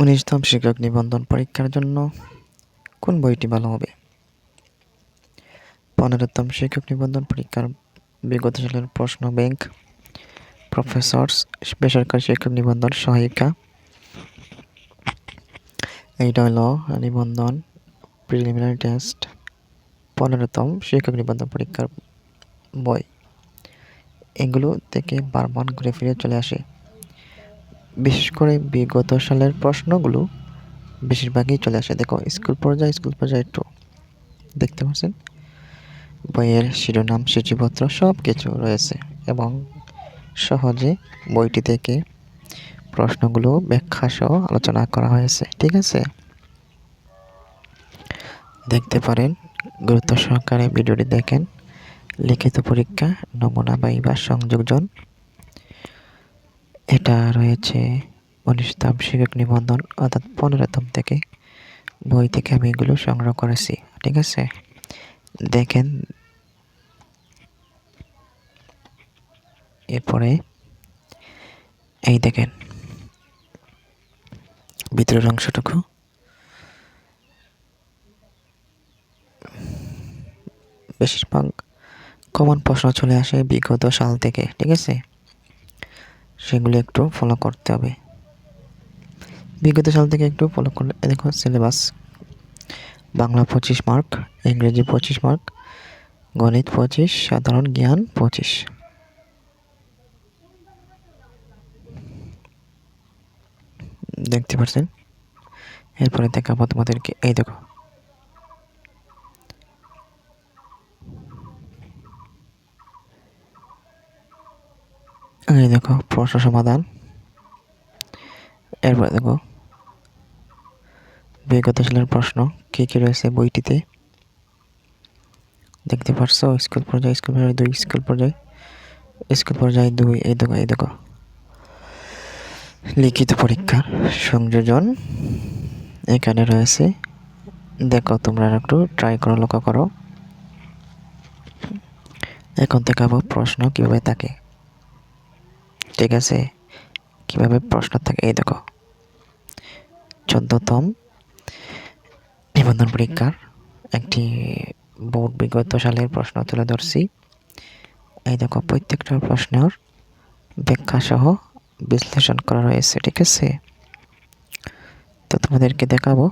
উনিশতম শিক্ষক নিবন্ধন পরীক্ষার জন্য কোন বইটি ভালো হবে? পনেরোতম শিক্ষক নিবন্ধন পরীক্ষার বিগত সালের প্রশ্ন ব্যাংক প্রফেসর্স বেসরকারি শিক্ষক নিবন্ধন সহায়িকা। এইটা হলো নিবন্ধন প্রিলিমিনারি টেস্ট পনেরোতম শিক্ষক নিবন্ধন পরীক্ষার বই। এগুলো থেকে বারবার ঘুরে ফিরে চলে আসে। বিশেষ করে বিগত সালের প্রশ্নগুলো বেশিরভাগই চলে আসে। দেখো, স্কুল পর্যায়ে স্কুল পর্যায়ে একটু দেখতে পাচ্ছেন? বইয়ের শিরোনাম, সূচিপত্র সব কিছু রয়েছে এবং সহজে বইটি থেকে প্রশ্নগুলো ব্যাখ্যা সহ আলোচনা করা হয়েছে। ঠিক আছে? দেখতে পারেন, গুরুত্ব সহকারে ভিডিওটি দেখেন। লিখিত পরীক্ষা, নমুনা বা সংযোগজন এটা রয়েছে উনিশতম শিক্ষক নিবন্ধন, অর্থাৎ পনেরোতম থেকে বই থেকে আমি এগুলো সংগ্রহ করেছি, ঠিক আছে? দেখেন। এরপরে, এই দেখেন। ভিতরের অংশটুকু। বেশিরভাগ কমন প্রশ্ন চলে আসে বিগত সাল থেকে, ঠিক আছে? সেগুলো একটু ফলো করতে হবে। বিগত সাল থেকে একটু ফলো করলে দেখো সিলেবাস বাংলা পঁচিশ মার্ক ইংরেজি পঁচিশ মার্ক গণিত পঁচিশ, সাধারণ জ্ঞান পঁচিশ। দেখতে পাচ্ছেন? এরপরে দেখাবো তোমাদেরকে, এই দেখো। এই দেখো, প্রশ্ন সমাধান। এরপরে দেখো, বিগত সালের প্রশ্ন, কী কী রয়েছে বইটিতে? দেখতে পারছ, স্কুল পর্যায়ে স্কুল পর্যায়ে দুই, স্কুল পর্যায়ে স্কুল পর্যায়ে দুই, এই দেখো এই দেখো। লিখিত পরীক্ষার সংযোজন এখানে রয়েছে। দেখো, তোমরা একটু ট্রাই করো লক্ষ্য করো। এখন দেখাবো প্রশ্ন কীভাবে থাকে। ঠিক আছে? কীভাবে প্রশ্ন থাকে? এই দেখো। চোদ্দতম নিবন্ধন পরীক্ষার একটি বোর্ড বিগত সালের প্রশ্ন তুলে ধরছি। এই দেখো, প্রত্যেকটা প্রশ্নের ব্যাখ্যা সহ বিশ্লেষণ করা রয়েছে ঠিক আছে? তো তোমাদেরকে দেখাবো